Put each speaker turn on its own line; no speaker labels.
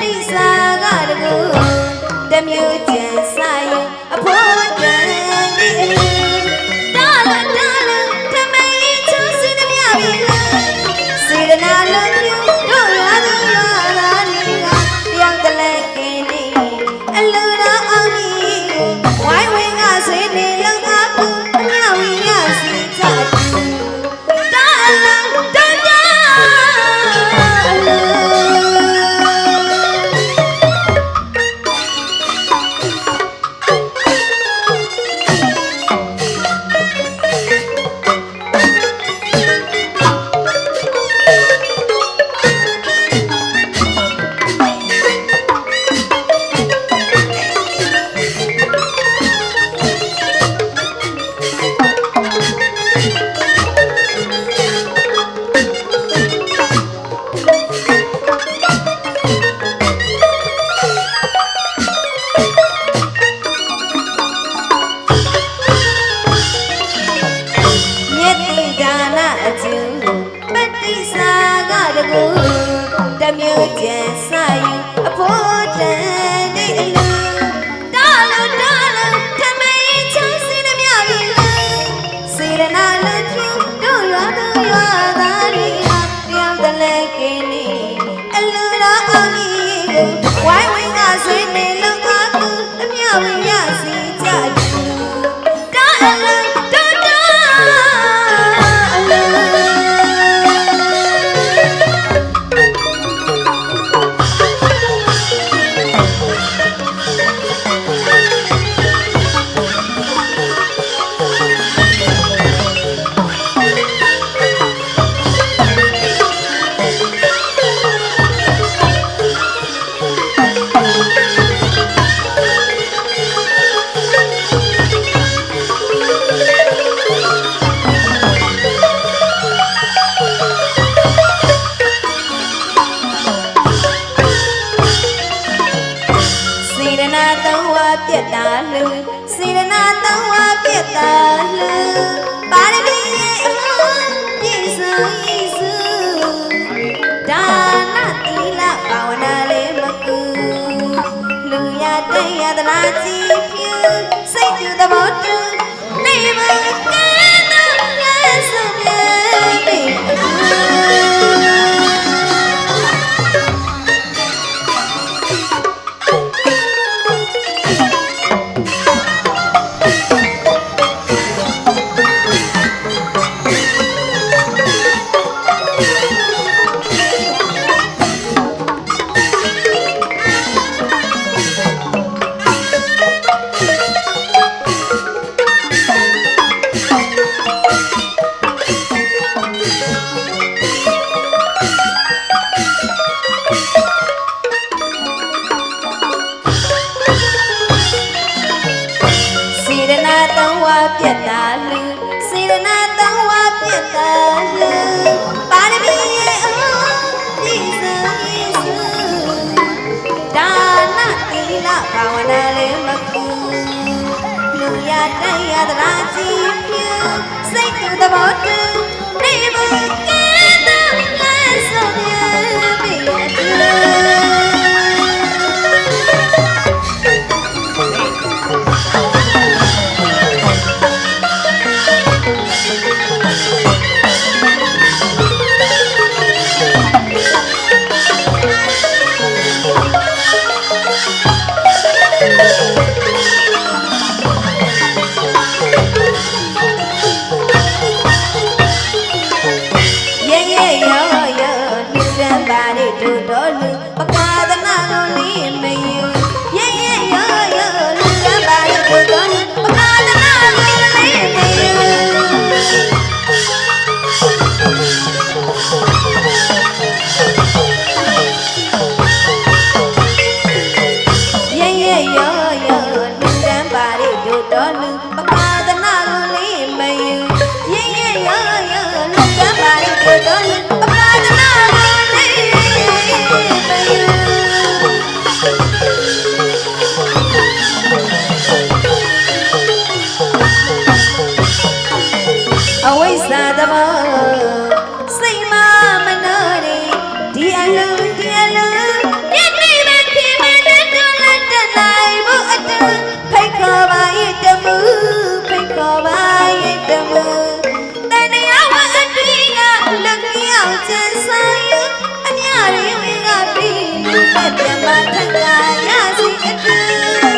တိစာကတကူတမျိုးချ တစ်မျိုးကျန်စယူအဖို့တန်တဲ့အလူတာလူတာလူထမင်းချုံစင်းနှမြပြီလူစေရနာလူချူတို့ရွာသူရွာသားတွေဟာတယောက်တလဲကင်းနေအလူတော်အောင်ကြီးကိုဝိုင်း ပြက်တာလူစေရနာသုံးဝါပြက်တာလူပါရမီရဲ့အဟုတ်ပြည့်စုံယေစုဒါနသီလဘာဝနာလေးမကူလူရတဲ့ရတနာကြ စေရနာသုံးဝါပြတ်တာလူစေရနာသုံးဝါပြတ်တာလူပါရမီရဲ့အဟုတ်ပြည့်စုံယေစုဒါနသီလဘာဝနာလေးမကူလူရတဲ့ရတနာကြည်ဖြူစိတ်တူသဘောတူ န်းပါတွေတို့ ပြီးလူ